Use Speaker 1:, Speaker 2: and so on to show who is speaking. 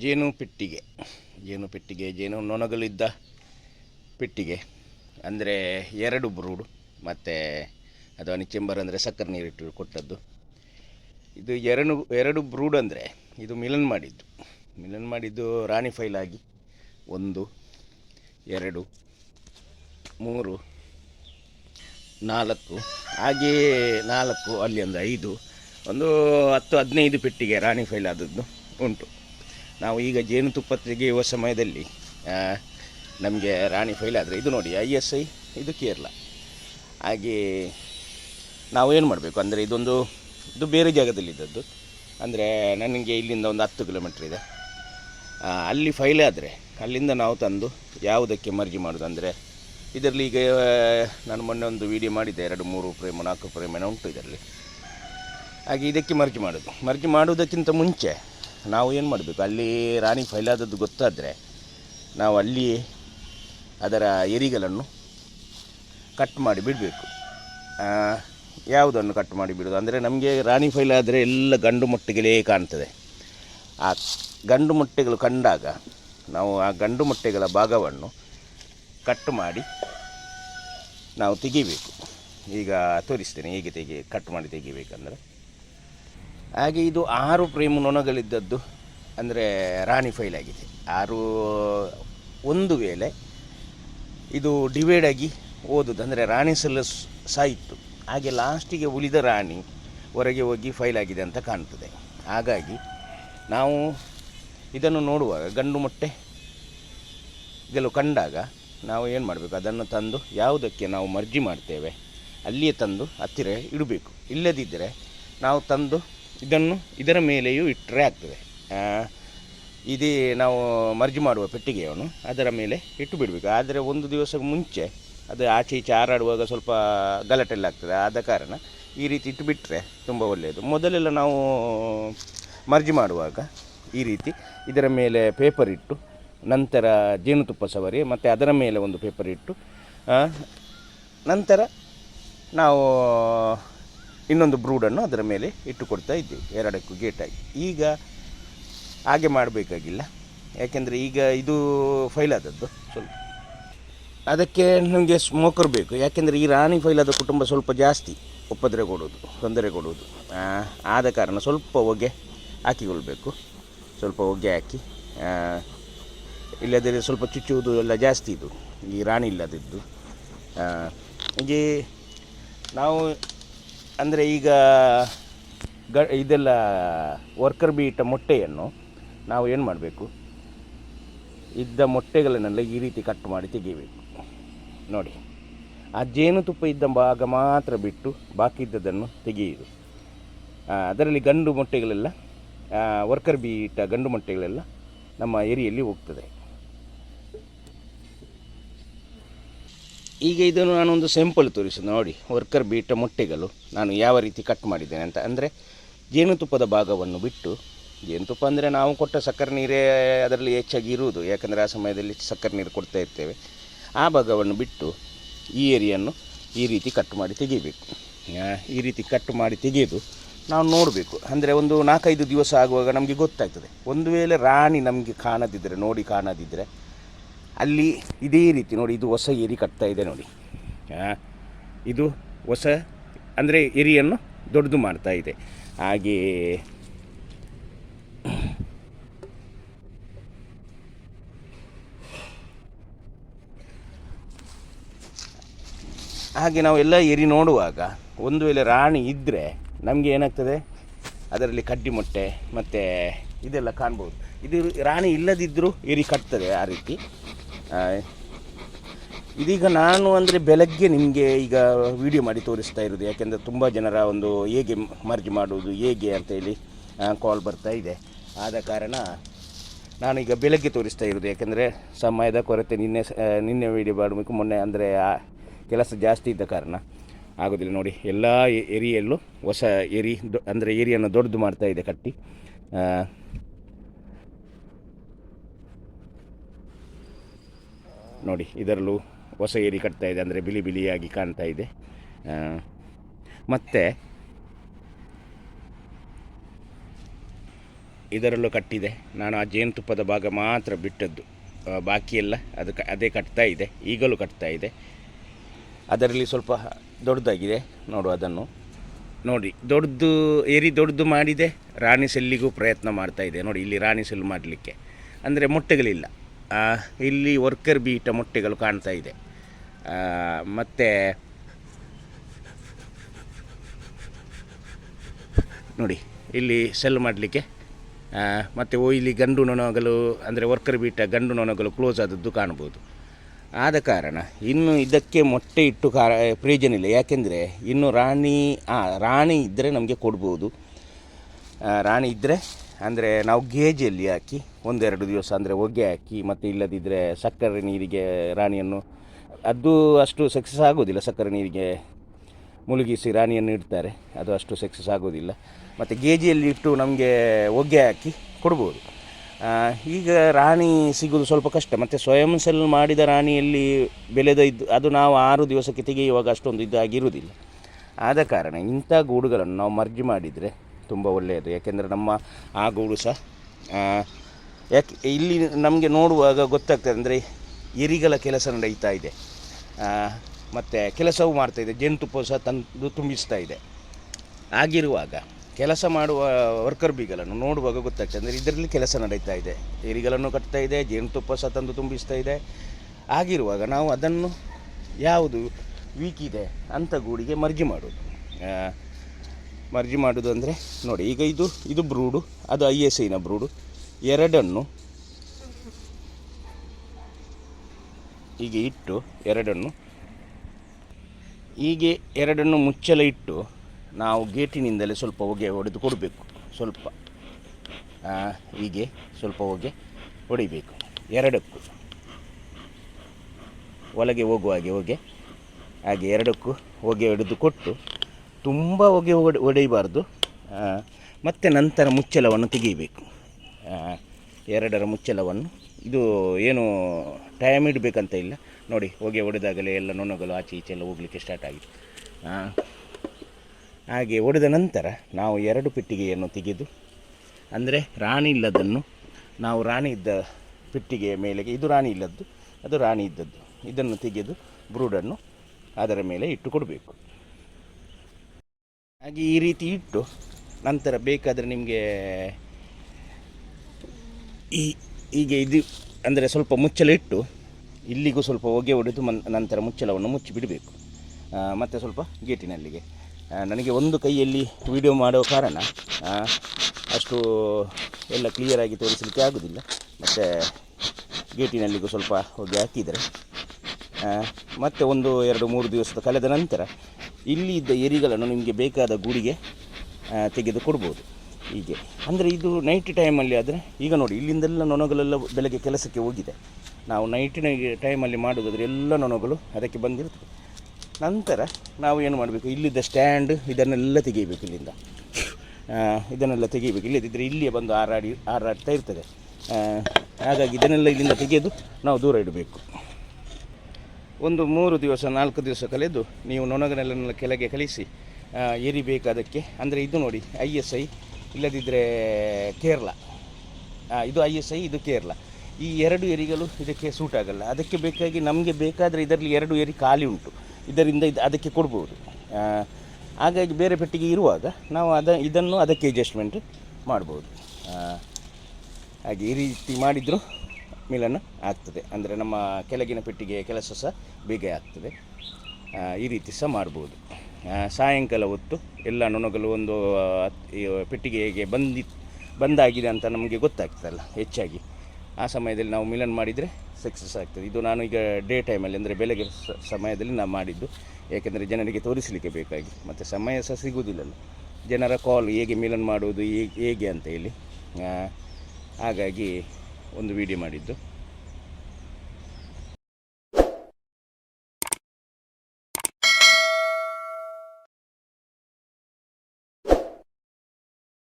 Speaker 1: ಜೇನು ಪೆಟ್ಟಿಗೆ ಜೇನು ಪೆಟ್ಟಿಗೆ, ಜೇನು ನೊಣಗಳಿದ್ದ ಪೆಟ್ಟಿಗೆ, ಅಂದರೆ ಎರಡು ಬ್ರೂಡು, ಮತ್ತು ಅದು ಅನಿಚೆಂಬರ್ ಅಂದರೆ ಸಕ್ಕರೆ ನೀರಿಟ್ಟು ಕೊಟ್ಟದ್ದು. ಇದು ಎರಡು ಎರಡು ಬ್ರೂಡ್ ಅಂದರೆ ಇದು ಮಿಲನ್ ಮಾಡಿದ್ದು. ಮಿಲನ್ ಮಾಡಿದ್ದು ರಾಣಿ ಫೈಲಾಗಿ ಒಂದು, ಎರಡು, ಮೂರು, ನಾಲ್ಕು ಹಾಗೆಯೇ ನಾಲ್ಕು, ಅಲ್ಲಿ ಒಂದು ಐದು, ಒಂದು ಹತ್ತು, ಹದಿನೈದು ಪೆಟ್ಟಿಗೆ ರಾಣಿ ಫೈಲ್ ಆದದ್ದು ಉಂಟು. ನಾವು ಈಗ ಜೇನುತುಪ್ಪ ತೆಗೆಯುವ ಸಮಯದಲ್ಲಿ ನಮಗೆ ರಾಣಿ ಫೈಲ್ ಆದರೆ ಇದು ನೋಡಿ ಐ ಎಸ್ ಐ ಇದು ಕೇರಳ. ಹಾಗೆ ನಾವು ಏನು ಮಾಡಬೇಕು ಅಂದರೆ ಇದೊಂದು, ಇದು ಬೇರೆ ಜಾಗದಲ್ಲಿದ್ದದ್ದು. ಅಂದರೆ ನನಗೆ ಇಲ್ಲಿಂದ ಒಂದು ಹತ್ತು ಕಿಲೋಮೀಟ್ರ್ ಇದೆ. ಅಲ್ಲಿ ಫೈಲ್ ಆದರೆ, ಅಲ್ಲಿಂದ ನಾವು ತಂದು ಯಾವುದಕ್ಕೆ ಮರ್ಜಿ ಮಾಡೋದು ಅಂದರೆ, ಇದರಲ್ಲಿ ಈಗ ನಾನು ಮೊನ್ನೆ ಒಂದು ವಿಡಿಯೋ ಮಾಡಿದ್ದೆ, ಎರಡು, ಮೂರು ಪ್ರೇಮ ನಾಲ್ಕು ಪ್ರೇಮನ ಉಂಟು ಇದರಲ್ಲಿ. ಹಾಗೆ ಇದಕ್ಕೆ ಮರ್ಜಿ ಮಾಡೋದು. ಮರ್ಜಿ ಮಾಡುವುದಕ್ಕಿಂತ ಮುಂಚೆ ನಾವು ಏನು ಮಾಡಬೇಕು? ಅಲ್ಲಿ ರಾಣಿ ಫೈಲ್ ಆದದ್ದು ಗೊತ್ತಾದರೆ ನಾವು ಅಲ್ಲಿ ಅದರ ಎರಿಗಳನ್ನು ಕಟ್ ಮಾಡಿ ಬಿಡಬೇಕು. ಯಾವುದನ್ನು ಕಟ್ ಮಾಡಿ ಬಿಡೋದು? ಅಂದರೆ ನಮಗೆ ರಾಣಿ ಫೈಲ್ ಆದರೆ ಎಲ್ಲ ಗಂಡು ಮೊಟ್ಟೆಗಳೇ ಕಾಣ್ತದೆ. ಆ ಗಂಡು ಮೊಟ್ಟೆಗಳು ಕಂಡಾಗ ನಾವು ಆ ಗಂಡು ಮೊಟ್ಟೆಗಳ ಭಾಗವನ್ನು ಕಟ್ ಮಾಡಿ ನಾವು ತೆಗಿಬೇಕು. ಈಗ ತೋರಿಸ್ತೇನೆ, ಹೇಗೆ ತೆಗಿ ಕಟ್ ಮಾಡಿ ತೆಗಿಬೇಕಂದ್ರೆ. ಹಾಗೆ ಇದು ಆರು ಪ್ರೇಮ ನೊಣಗಳಿದ್ದದ್ದು ಅಂದರೆ ರಾಣಿ ಫೈಲ್ ಆಗಿದೆ. ಆರು, ಒಂದು ವೇಳೆ ಇದು ಡಿವೈಡ್ ಆಗಿ ಓದುದು, ಅಂದರೆ ರಾಣಿ ಸಲ್ಲ ಸಾಯಿತು ಹಾಗೆ ಲಾಸ್ಟಿಗೆ ಉಳಿದ ರಾಣಿ ಹೊರಗೆ ಹೋಗಿ ಫೈಲ್ ಆಗಿದೆ ಅಂತ ಕಾಣ್ತದೆ. ಹಾಗಾಗಿ ನಾವು ಇದನ್ನು ನೋಡುವಾಗ ಗಂಡು ಮೊಟ್ಟೆ ಗೆಲುವು ಕಂಡಾಗ ನಾವು ಏನು ಮಾಡಬೇಕು? ಅದನ್ನು ತಂದು ಯಾವುದಕ್ಕೆ ನಾವು ಮರ್ಜಿ ಮಾಡ್ತೇವೆ? ಅಲ್ಲಿಯೇ ತಂದು ಹತ್ತಿರ ಇಡಬೇಕು. ಇಲ್ಲದಿದ್ದರೆ ನಾವು ತಂದು ಇದನ್ನು ಇದರ ಮೇಲೆಯೂ ಇಟ್ಟರೆ ಆಗ್ತದೆ. ಇದೇ ನಾವು ಮರ್ಜಿ ಮಾಡುವ ಪೆಟ್ಟಿಗೆಯನ್ನು ಅದರ ಮೇಲೆ ಇಟ್ಟು ಬಿಡಬೇಕು. ಆದರೆ ಒಂದು ದಿವಸ ಮುಂಚೆ ಅದು ಆಚೆ ಈಚೆ ಹಾರಾಡುವಾಗ ಸ್ವಲ್ಪ ಗಲಾಟೆಲ್ಲ ಆಗ್ತದೆ ಆದ ಕಾರಣ ಈ ರೀತಿ ಇಟ್ಟು ಬಿಟ್ಟರೆ ತುಂಬ ಒಳ್ಳೆಯದು. ಮೊದಲೆಲ್ಲ ನಾವು ಮರ್ಜಿ ಮಾಡುವಾಗ ಈ ರೀತಿ ಇದರ ಮೇಲೆ ಪೇಪರ್ ಇಟ್ಟು, ನಂತರ ಜೇನುತುಪ್ಪ ಸವರಿ, ಮತ್ತು ಅದರ ಮೇಲೆ ಒಂದು ಪೇಪರ್ ಇಟ್ಟು ನಂತರ ನಾವು ಇನ್ನೊಂದು ಬ್ರೂಡನ್ನು ಅದರ ಮೇಲೆ ಇಟ್ಟುಕೊಡ್ತಾ ಇದ್ದೀವಿ. ಎರಡಕ್ಕೂ ಗೇಟಾಗಿ. ಈಗ ಹಾಗೆ ಮಾಡಬೇಕಾಗಿಲ್ಲ. ಯಾಕೆಂದರೆ ಈಗ ಇದು ಫೈಲ್ ಆದದ್ದು ಸ್ವಲ್ಪ. ಅದಕ್ಕೆ ನಮಗೆ ಸ್ಮೋಕರ್ ಬೇಕು. ಯಾಕೆಂದರೆ ಈ ರಾಣಿ ಫೈಲಾದ ಕುಟುಂಬ ಸ್ವಲ್ಪ ಜಾಸ್ತಿ. ಉಪದ್ರೆ ಕೊಡೋದು ತೊಂದರೆ ಕೊಡುವುದು. ಆ, ಆದ ಕಾರಣ ಸ್ವಲ್ಪ ಹೊಗೆ ಹಾಕಿಕೊಳ್ಬೇಕು. ಸ್ವಲ್ಪ ಹೊಗೆ ಹಾಕಿ ಇಲ್ಲದೇ ಸ್ವಲ್ಪ ಚುಚ್ಚುವುದು ಎಲ್ಲ ಜಾಸ್ತಿ ಇದು. ಈ ರಾಣಿ ಇಲ್ಲದಿದ್ದು. ಹೀಗೆ ನಾವು ಅಂದರೆ ಈಗ ಗ, ಇದೆಲ್ಲ ವರ್ಕರ್ ಬಿ ಇಟ್ಟ ಮೊಟ್ಟೆಯನ್ನು ನಾವು ಏನು ಮಾಡಬೇಕು? ಇದ್ದ ಮೊಟ್ಟೆಗಳನ್ನೆಲ್ಲ ಈ ರೀತಿ ಕಟ್ ಮಾಡಿ ತೆಗಿಬೇಕು ನೋಡಿ, ಆ ಜೇನುತುಪ್ಪ ಇದ್ದ ಭಾಗ ಮಾತ್ರ ಬಿಟ್ಟು ಬಾಕಿ ಇದ್ದದನ್ನು ತೆಗೆಯುವುದು ಅದರಲ್ಲಿ ಗಂಡು ಮೊಟ್ಟೆಗಳೆಲ್ಲ ವರ್ಕರ್ ಬಿ ಇಟ್ಟ ಗಂಡು ಮೊಟ್ಟೆಗಳೆಲ್ಲ ನಮ್ಮ ಏರಿಯಲ್ಲಿ ಹೋಗ್ತದೆ. ಈಗ ಇದನ್ನು ನಾನೊಂದು ಸ್ಯಾಂಪಲ್ ತೋರಿಸೋದು ನೋಡಿ. ವರ್ಕರ್ ಬೀಟ ಮೊಟ್ಟೆಗಳು, ನಾನು ಯಾವ ರೀತಿ ಕಟ್ ಮಾಡಿದ್ದೇನೆ ಅಂತ. ಅಂದರೆ, ಜೇನುತುಪ್ಪದ ಭಾಗವನ್ನು ಬಿಟ್ಟು, ಜೇನುತುಪ್ಪ ಅಂದರೆ ನಾವು ಕೊಟ್ಟ ಸಕ್ಕರೆ ನೀರೇ ಅದರಲ್ಲಿ ಹೆಚ್ಚಾಗಿ ಇರುವುದು. ಯಾಕಂದರೆ ಆ ಸಮಯದಲ್ಲಿ ಸಕ್ಕರೆ ನೀರು ಕೊಡ್ತಾ ಇರ್ತೇವೆ. ಆ ಭಾಗವನ್ನು ಬಿಟ್ಟು, ಈ ಏರಿಯನ್ನು ಈ ರೀತಿ ಕಟ್ ಮಾಡಿ ತೆಗಿಬೇಕು ಈ ರೀತಿ ಕಟ್ ಮಾಡಿ ತೆಗೆದು ನಾವು ನೋಡಬೇಕು. ಅಂದರೆ ಒಂದು ನಾಲ್ಕೈದು ದಿವಸ ಆಗುವಾಗ ನಮಗೆ ಗೊತ್ತಾಗ್ತದೆ. ಒಂದು ವೇಳೆ ರಾಣಿ ನಮಗೆ ಕಾಣದಿದ್ದರೆ ನೋಡಿ ಕಾಣದಿದ್ದರೆ ಅಲ್ಲಿ ಇದೇ ರೀತಿ ನೋಡಿ, ಇದು ಹೊಸ ಏರಿ ಕಟ್ತಾ ಇದೆ ನೋಡಿ. ಇದು ಹೊಸ, ಅಂದರೆ ಏರಿಯನ್ನು ದೊಡ್ಡದು ಮಾಡ್ತಾ ಇದೆ. ಹಾಗೆ ಹಾಗೆ ನಾವು ಎಲ್ಲ ಎರಿ ನೋಡುವಾಗ ಒಂದು ವೇಳೆ ರಾಣಿ ಇದ್ದರೆ ನಮಗೆ ಏನಾಗ್ತದೆ? ಅದರಲ್ಲಿ ಕಡ್ಡಿ ಮೊಟ್ಟೆ, ಮತ್ತು ಇದೆಲ್ಲ ಕಾಣ್ಬೋದು. ಇದು ರಾಣಿ ಇಲ್ಲದಿದ್ದರೂ ಎರಿ ಕಟ್ತದೆ ಆ ರೀತಿ. ಇದೀಗ ನಾನು ಅಂದರೆ ಬೆಳಗ್ಗೆ ನಿಮಗೆ ಈಗ ವಿಡಿಯೋ ಮಾಡಿ ತೋರಿಸ್ತಾ ಇರೋದು, ಯಾಕೆಂದರೆ ತುಂಬ ಜನರ ಒಂದು ಹೇಗೆ ಮರ್ಜಿ ಮಾಡುವುದು, ಹೇಗೆ ಅಂತೇಳಿ ಕಾಲ್ ಬರ್ತಾ ಇದೆ. ಆದ ಕಾರಣ ನಾನೀಗ ಬೆಳಗ್ಗೆ ತೋರಿಸ್ತಾ ಇರೋದು, ಯಾಕೆಂದರೆ ಸಮಯದ ಕೊರತೆ ನಿನ್ನೆ ನಿನ್ನೆ ವಿಡಿಯೋ ಮಾಡಬೇಕು ಮೊನ್ನೆ ಅಂದರೆ ಆ ಕೆಲಸ ಜಾಸ್ತಿ ಇದ್ದ ಕಾರಣ ಆಗೋದಿಲ್ಲ ನೋಡಿ. ಎಲ್ಲ ಏರಿಯಲ್ಲೂ ಹೊಸ ಏರಿ ಅಂದರೆ ಏರಿಯನ್ನು ದೊಡ್ಡದು ಮಾಡ್ತಾ ಇದೆ ಕಟ್ಟಿ. ನೋಡಿ, ಇದರಲ್ಲೂ ಹೊಸ ಏರಿ ಕಟ್ತಾ ಇದೆ, ಅಂದರೆ ಬಿಳಿ ಬಿಳಿಯಾಗಿ ಕಾಣ್ತಾ ಇದೆ. ಮತ್ತು ಇದರಲ್ಲೂ ಕಟ್ಟಿದೆ. ನಾನು ಆ ಜೇನುತುಪ್ಪದ ಭಾಗ ಮಾತ್ರ ಬಿಟ್ಟದ್ದು. ಬಾಕಿಯೆಲ್ಲ ಅದು ಅದೇ ಕಟ್ತಾ ಇದೆ, ಈಗಲೂ ಕಟ್ತಾ ಇದೆ. ಅದರಲ್ಲಿ ಸ್ವಲ್ಪ ದೊಡ್ಡದಾಗಿದೆ. ನೋಡು ಅದನ್ನು. ನೋಡಿ, ದೊಡ್ಡದು, ಏರಿ ದೊಡ್ಡದು ಮಾಡಿದೆ. ರಾಣಿ ಸೆಲ್ಲಿಗೂ ಪ್ರಯತ್ನ ಮಾಡ್ತಾ ಇದೆ. ನೋಡಿ, ಇಲ್ಲಿ ರಾಣಿ ಸೆಲ್ಲು ಮಾಡಲಿಕ್ಕೆ. ಅಂದರೆ ಮೊಟ್ಟೆಗಳಿಲ್ಲ. ಇಲ್ಲಿ ವರ್ಕರ್ ಬೀಟ ಮೊಟ್ಟೆಗಳು ಕಾಣ್ತಾ ಇದೆ. ಮತ್ತು ನೋಡಿ, ಇಲ್ಲಿ ಸೆಲ್ ಮಾಡಲಿಕ್ಕೆ ಮತ್ತು ಓ, ಇಲ್ಲಿ ಗಂಡು ನೊಣಗಳು, ಅಂದರೆ ವರ್ಕರ್ ಬೀಟ ಗಂಡು ನೊಣಗಳು ಕ್ಲೋಸ್ ಆದದ್ದು ಕಾಣ್ಬೋದು ಆದ ಕಾರಣ ಇನ್ನು ಇದಕ್ಕೆ ಮೊಟ್ಟೆ ಇಟ್ಟು ಕಾ, ಪ್ರಯೋಜನ ಇಲ್ಲ. ಯಾಕೆಂದರೆ ಇನ್ನು ರಾಣಿ ರಾಣಿ ಇದ್ದರೆ ನಮಗೆ ಕೊಡ್ಬೋದು. ರಾಣಿ ಇದ್ದರೆ ಅಂದರೆ ನಾವು ಗೇಜಲ್ಲಿ ಹಾಕಿ, ಒಂದೆರಡು ದಿವಸ ಅಂದರೆ ಹೊಗೆ ಹಾಕಿ, ಮತ್ತು ಇಲ್ಲದಿದ್ದರೆ ಸಕ್ಕರೆ ನೀರಿಗೆ ರಾಣಿಯನ್ನು, ಅದು ಅಷ್ಟು ಸಕ್ಸಸ್ ಆಗೋದಿಲ್ಲ. ಸಕ್ಕರೆ ನೀರಿಗೆ ಮುಳುಗಿಸಿ ರಾಣಿಯನ್ನು ಇಡ್ತಾರೆ. ಅದು ಅಷ್ಟು ಸಕ್ಸಸ್ ಆಗೋದಿಲ್ಲ. ಮತ್ತು ಗೇಜಿಯಲ್ಲಿ ಇಟ್ಟು ನಮಗೆ ಹೊಗೆ ಹಾಕಿ ಕೊಡ್ಬೋದು. ಈಗ ರಾಣಿ ಸಿಗೋದು ಸ್ವಲ್ಪ ಕಷ್ಟ. ಮತ್ತು ಸ್ವಯಂ ಸೆಲ್ ಮಾಡಿದ ರಾಣಿಯಲ್ಲಿ ಬೆಳೆದ ಇದ್ದು ಅದು ನಾವು ಆರು ದಿವಸಕ್ಕೆ ತೆಗೆಯುವಾಗ ಅಷ್ಟೊಂದು ಇದಾಗಿರುವುದಿಲ್ಲ. ಆದ ಕಾರಣ ಇಂಥ ಗೂಡುಗಳನ್ನು ನಾವು ಮರ್ಜಿ ಮಾಡಿದರೆ ತುಂಬ ಒಳ್ಳೆಯದು. ಯಾಕೆಂದರೆ ನಮ್ಮ ಆ ಗೂಡು ಸಹ ಯಾಕೆ ಇಲ್ಲಿ ನಮಗೆ ನೋಡುವಾಗ ಗೊತ್ತಾಗ್ತದೆ ಅಂದರೆ ಎರಿಗಳ ಕೆಲಸ ನಡೀತಾ ಇದೆ. ಮತ್ತು ಕೆಲಸವೂ ಮಾಡ್ತಾ ಇದೆ. ಜೇನುತುಪ್ಪ ಸಹ ತಂದು ತುಂಬಿಸ್ತಾ ಇದೆ. ಆಗಿರುವಾಗ ಕೆಲಸ ಮಾಡುವ ವರ್ಕರ್ ಬಿಗಳನ್ನು ನೋಡುವಾಗ ಗೊತ್ತಾಗ್ತದೆ ಅಂದರೆ ಇದರಲ್ಲಿ ಕೆಲಸ ನಡೀತಾ ಇದೆ. ಎರಿಗಳನ್ನು ಕಟ್ತಾ ಇದೆ ಜೇನುತುಪ್ಪ ಸಹ ತಂದು ತುಂಬಿಸ್ತಾ ಇದೆ. ಆಗಿರುವಾಗ ನಾವು ಅದನ್ನು ಯಾವುದು ವೀಕಿದೆ ಅಂಥ ಗೂಡಿಗೆ ಮರ್ಜಿ ಮಾಡೋದು ಮರ್ಜಿ ಮಾಡೋದು ಅಂದರೆ ನೋಡಿ, ಈಗ ಇದು ಇದು ಬ್ರೂಡು, ಅದು ಐ ಎಸ್ ಐನ ಬ್ರೂಡು. ಎರಡನ್ನು ಹೀಗೆ ಇಟ್ಟು, ಎರಡನ್ನು ಹೀಗೆ ಎರಡನ್ನು ಮುಚ್ಚಲ ಇಟ್ಟು ನಾವು ಗೇಟಿನಿಂದಲೇ ಸ್ವಲ್ಪ ಹೊಗೆ ಹೊಡೆದು ಕೊಡಬೇಕು. ಸ್ವಲ್ಪ ಹೀಗೆ ಸ್ವಲ್ಪ ಹೊಗೆ ಹೊಡಿಬೇಕು. ಎರಡಕ್ಕೂ. ಒಳಗೆ ಹೋಗುವ ಹಾಗೆ ಹೊಗೆ, ಹಾಗೆ ಎರಡಕ್ಕೂ ಹೊಗೆ ಹೊಡೆದು ಕೊಟ್ಟು ತುಂಬ ಹೊಗೆ ಒಡೆ ಒಡೆಯಬಾರ್ದು ಮತ್ತು ನಂತರ ಮುಚ್ಚಳವನ್ನು ತೆಗೀಬೇಕು ಎರಡರ ಮುಚ್ಚಳವನ್ನು. ಇದು ಏನು ಟೈಮ್ ಇಡಬೇಕಂತ ಇಲ್ಲ. ನೋಡಿ, ಹೊಗೆ ಒಡೆದಾಗಲೇ ಎಲ್ಲ ನೊಣಗಳು ಆಚೆ ಈಚೆ ಎಲ್ಲ ಹೋಗಲಿಕ್ಕೆ ಸ್ಟಾರ್ಟ್ ಆಗಿದೆ ಹಾಗೆ ಒಡೆದ ನಂತರ ನಾವು ಎರಡು ಪೆಟ್ಟಿಗೆಯನ್ನು ತೆಗೆದು, ಅಂದರೆ ರಾಣಿ ಇಲ್ಲದನ್ನು ನಾವು ರಾಣಿ ಇದ್ದ ಪೆಟ್ಟಿಗೆಯ ಮೇಲೆಗೆ, ಇದು ರಾಣಿ ಇಲ್ಲದ್ದು, ಅದು ರಾಣಿ ಇದ್ದದ್ದು. ಇದನ್ನು ತೆಗೆದು ಬ್ರೂಡನ್ನು ಅದರ ಮೇಲೆ ಇಟ್ಟು ಕೊಡಬೇಕು. ಹಾಗೆ ಈ ರೀತಿ ಇಟ್ಟು ನಂತರ ಬೇಕಾದರೆ ನಿಮಗೆ ಈ ಹೀಗೆ ಇದು ಅಂದರೆ ಸ್ವಲ್ಪ ಮುಚ್ಚಲ ಇಟ್ಟು ಇಲ್ಲಿಗೂ ಸ್ವಲ್ಪ ಹೊಗೆ ಹೊಡೆದು ಮನ್, ನಂತರ ಮುಚ್ಚಳವನ್ನು ಮುಚ್ಚಿ ಬಿಡಬೇಕು. ಮತ್ತು ಸ್ವಲ್ಪ ಗೇಟಿನಲ್ಲಿಗೆ. ನನಗೆ ಒಂದು ಕೈಯಲ್ಲಿ ವಿಡಿಯೋ ಮಾಡೋ ಕಾರಣ ಅಷ್ಟು ಎಲ್ಲ ಕ್ಲಿಯರಾಗಿ ತೋರಿಸಲಿಕ್ಕೆ ಆಗೋದಿಲ್ಲ. ಮತ್ತು ಗೇಟಿನಲ್ಲಿಗೂ ಸ್ವಲ್ಪ ಹೊಗೆ ಹಾಕಿದರೆ ಮತ್ತೆ ಒಂದು ಎರಡು ಮೂರು ದಿವಸದ ಕಳೆದ ನಂತರ ಇಲ್ಲಿ ಇದ್ದ ಎರಿಗಳನ್ನು ನಿಮಗೆ ಬೇಕಾದ ಗೂಡಿಗೆ ತೆಗೆದುಕೊಡ್ಬೋದು. ತೆಗೆದು ಕೊಡ್ಬೋದು ಹೀಗೆ. ಅಂದರೆ ಇದು ನೈಟ್ ಟೈಮಲ್ಲಿ ಆದರೆ, ಈಗ ನೋಡಿ, ಇಲ್ಲಿಂದೆಲ್ಲ ನೊಣಗಳೆಲ್ಲ ಬೆಳಗ್ಗೆ ಕೆಲಸಕ್ಕೆ ಹೋಗಿದೆ. ನಾವು ನೈಟಿನ ಟೈಮಲ್ಲಿ ಮಾಡುವುದಾದ್ರೆ ಎಲ್ಲ ನೊಣಗಳು ಅದಕ್ಕೆ ಬಂದಿರುತ್ತವೆ ನಂತರ ನಾವು ಏನು ಮಾಡಬೇಕು? ಇಲ್ಲಿದ್ದ ಸ್ಟ್ಯಾಂಡ್ ಇದನ್ನೆಲ್ಲ ತೆಗಿಬೇಕು ಇಲ್ಲಿಂದ. ಇದನ್ನೆಲ್ಲ ತೆಗಿಬೇಕು ಇಲ್ಲದಿದ್ದರೆ ಇಲ್ಲಿಯೇ ಬಂದು ಹಾರಾಡಿ ಹಾರಾಡ್ತಾ ಇರ್ತದೆ. ಹಾಗಾಗಿ ಇದನ್ನೆಲ್ಲ ಇಲ್ಲಿಂದ ತೆಗೆದು ನಾವು ದೂರ ಇಡಬೇಕು. ಒಂದು ಮೂರು ದಿವಸ, ನಾಲ್ಕು ದಿವಸ ಕಳೆದು ನೀವು ನೊಣಗನೆಲ್ಲ ಕೆಳಗೆ ಕಳಿಸಿ ಏರಿಬೇಕಾದಕ್ಕೆ. ಅಂದರೆ ಇದು ನೋಡಿ, ಐ ಎಸ್ ಐ ಇಲ್ಲದಿದ್ದರೆ ಕೇರಳ. ಇದು ಐ ಎಸ್ ಐ, ಇದು ಕೇರಳ. ಈ ಎರಡು ಎರಿಗಳು ಇದಕ್ಕೆ ಸೂಟ್ ಆಗಲ್ಲ. ಅದಕ್ಕೆ ಬೇಕಾಗಿ ನಮಗೆ ಬೇಕಾದರೆ ಇದರಲ್ಲಿ ಎರಡು ಎರಿ ಖಾಲಿ ಉಂಟು. ಇದರಿಂದ ಇದು, ಅದಕ್ಕೆ ಕೊಡ್ಬೋದು. ಹಾಗಾಗಿ ಬೇರೆ ಪೆಟ್ಟಿಗೆ ಇರುವಾಗ ನಾವು ಅದ, ಇದನ್ನು ಅದಕ್ಕೆ ಅಡ್ಜಸ್ಟ್ಮೆಂಟ್ ಮಾಡ್ಬೋದು. ಹಾಗೆ ಈ ರೀತಿ ಮಾಡಿದರೂ. ಮಿಲನ ಆಗ್ತದೆ. ಅಂದರೆ ನಮ್ಮ ಕೆಳಗಿನ ಪೆಟ್ಟಿಗೆಯ ಕೆಲಸ ಸಹ ಬೇಗ ಆಗ್ತದೆ. ಈ ರೀತಿ ಸಹ ಮಾಡ್ಬೋದು. ಸಾಯಂಕಾಲ ಹೊತ್ತು ಎಲ್ಲ ನೊಣಗಳು ಒಂದು ಪೆಟ್ಟಿಗೆಗೆ ಬಂದಿ, ಬಂದಾಗಿದೆ ಅಂತ ನಮಗೆ ಗೊತ್ತಾಗ್ತದಲ್ಲ ಹೆಚ್ಚಾಗಿ. ಆ ಸಮಯದಲ್ಲಿ ನಾವು ಮಿಲನ್ ಮಾಡಿದರೆ ಸಕ್ಸಸ್ ಆಗ್ತದೆ. ಇದು ನಾನು ಈಗ ಡೇ ಟೈಮಲ್ಲಿ, ಅಂದರೆ ಬೆಳಗ್ಗೆ ಸಮಯದಲ್ಲಿ ನಾನು ಮಾಡಿದ್ದು. ಏಕೆಂದರೆ ಜನರಿಗೆ ತೋರಿಸಲಿಕ್ಕೆ ಬೇಕಾಗಿ ಮತ್ತು ಸಮಯ ಸಹ ಸಿಗುವುದಿಲ್ಲಲ್ಲ ಜನರ ಕಾಲ್ ಹೇಗೆ ಮಿಲನ್ ಮಾಡುವುದು ಹೇಗೆ ಹೇಗೆ ಅಂತ ಹೇಳಿ. ಹಾಗಾಗಿ ಒಂದು ವಿಡಿಯೋ ಮಾಡಿದ್ದು.